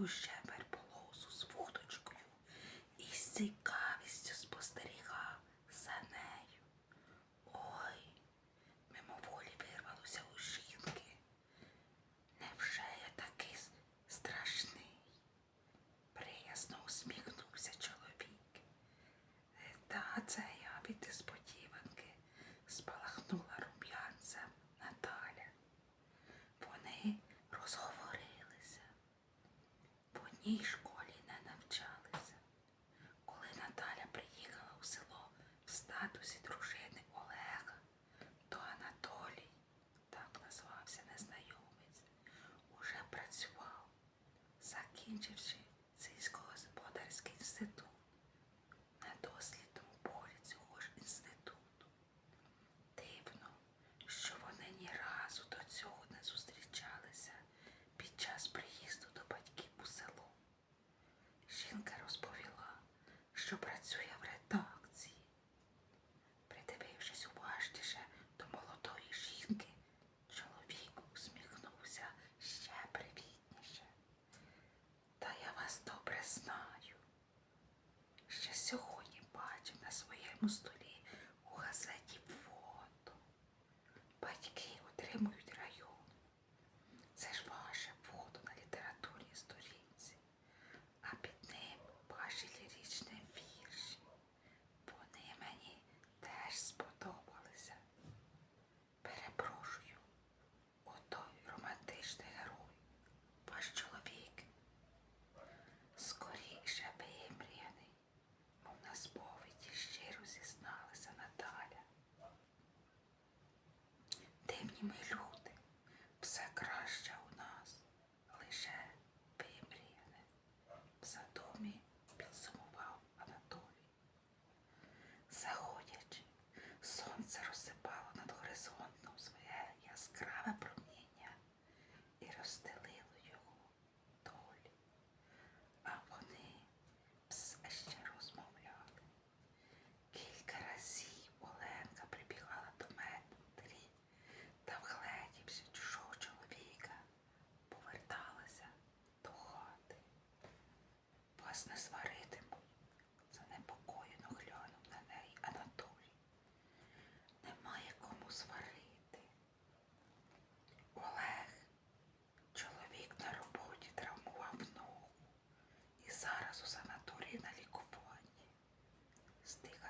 велику щеберполосу з водочкою і з цікавістю спостерігав за нею. ไม่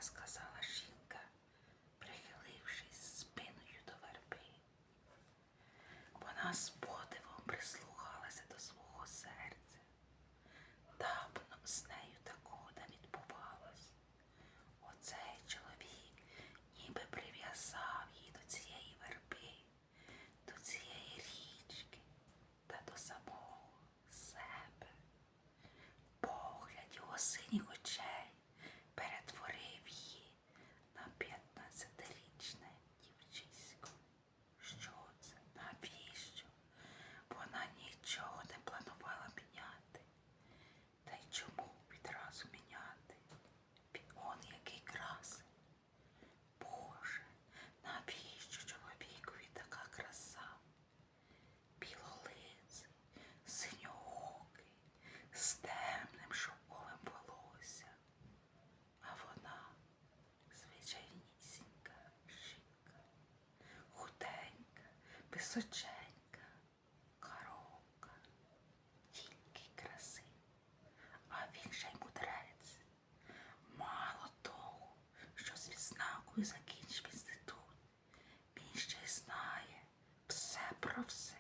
сказала жінка, прихилившись спиною до верби. Вона з подивом прислухалася до свого серця. Давно з нею такого не відбувалось. Оцей чоловік ніби прив'язав її до цієї верби, до цієї річки та до самого себе. Погляд його синіх височенька, коровка, тінький краси, а він ще й мудрець. Мало того, що з відзнакою закінчив інститут. Він ще й знає все про все.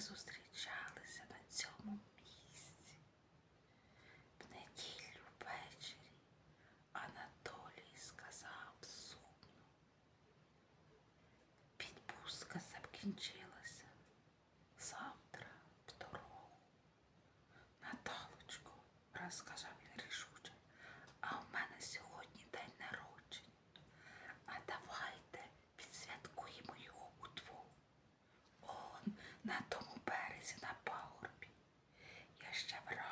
зустрічалися на цьому місці. В неділю ввечері Анатолій сказав сумно. Підпустка закінчилася. Завтра в дорогу. Наталочку, розказав він рішуче, а в мене сьогодні день народження. А давайте відсвяткуємо його удвох. Он на ховалися на пагорбі. Я ще вранці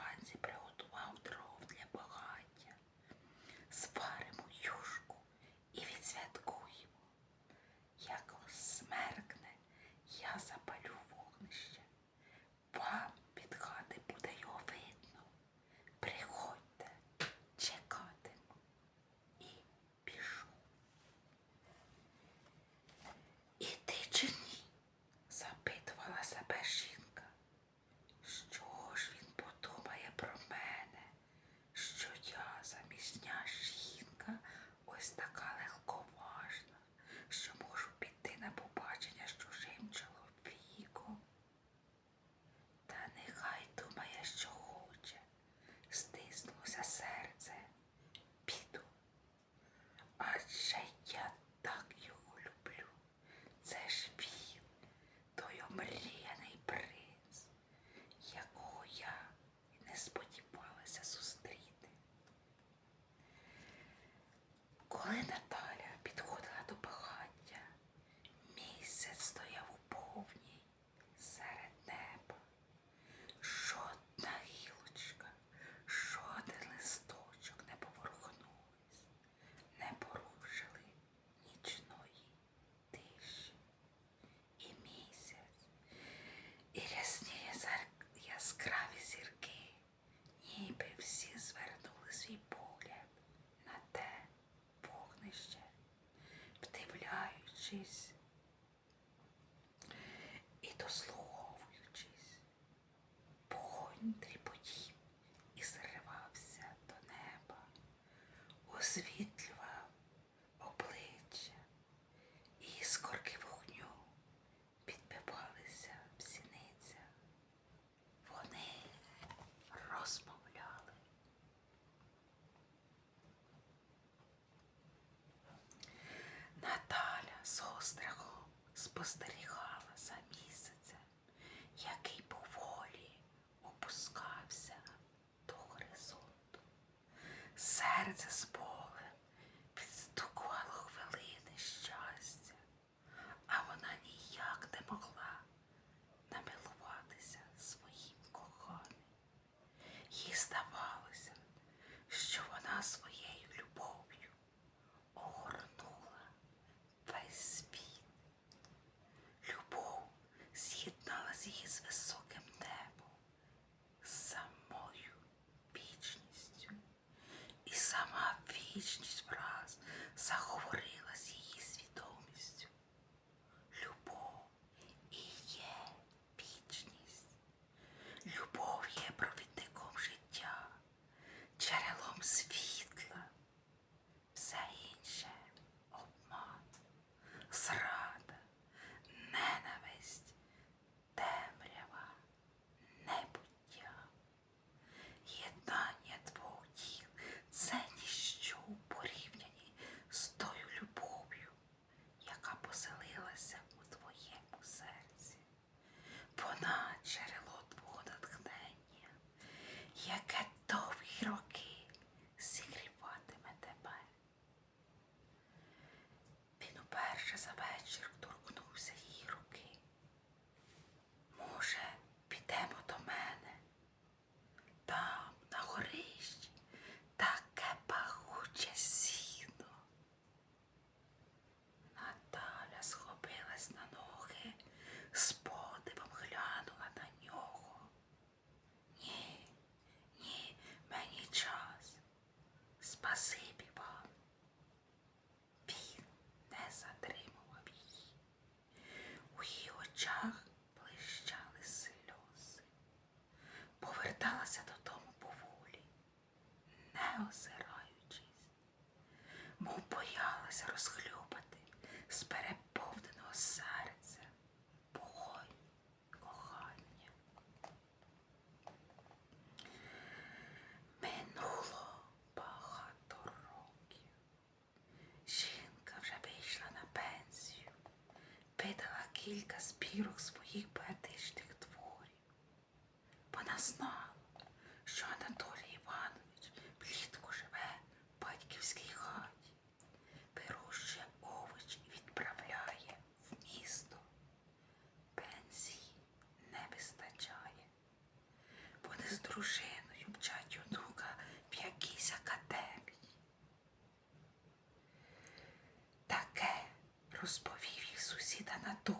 it's a Francis за вечір. серце розхлюбати, з переповненого серця, погонь, кохання. Минуло багато років. Жінка вже вийшла на пенсію, видала кілька збірок своїх. з дружиною вчать онука в якійсь академії. Таке розповів їх сусід Анатолій.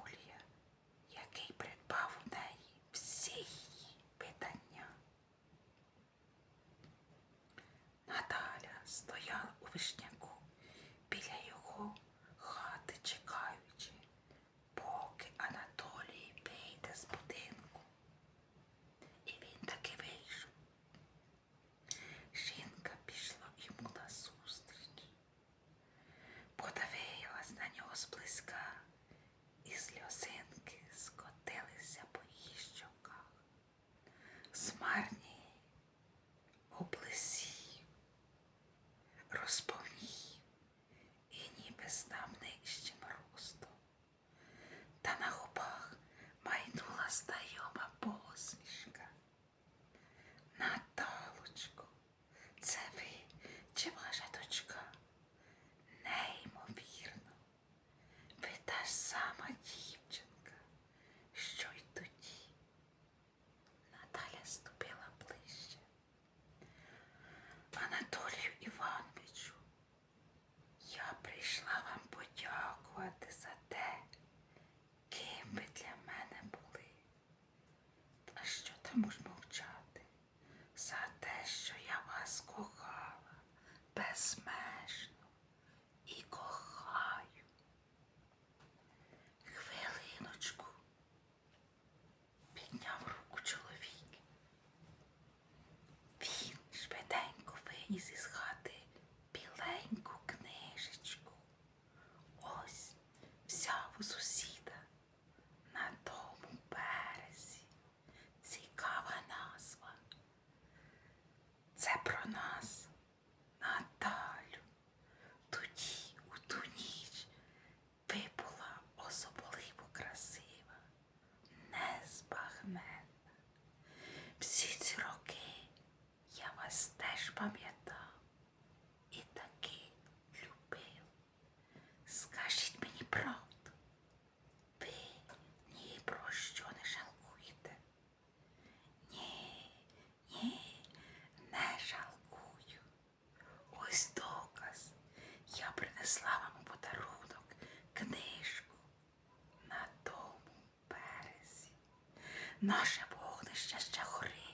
наше вогнище ще горить.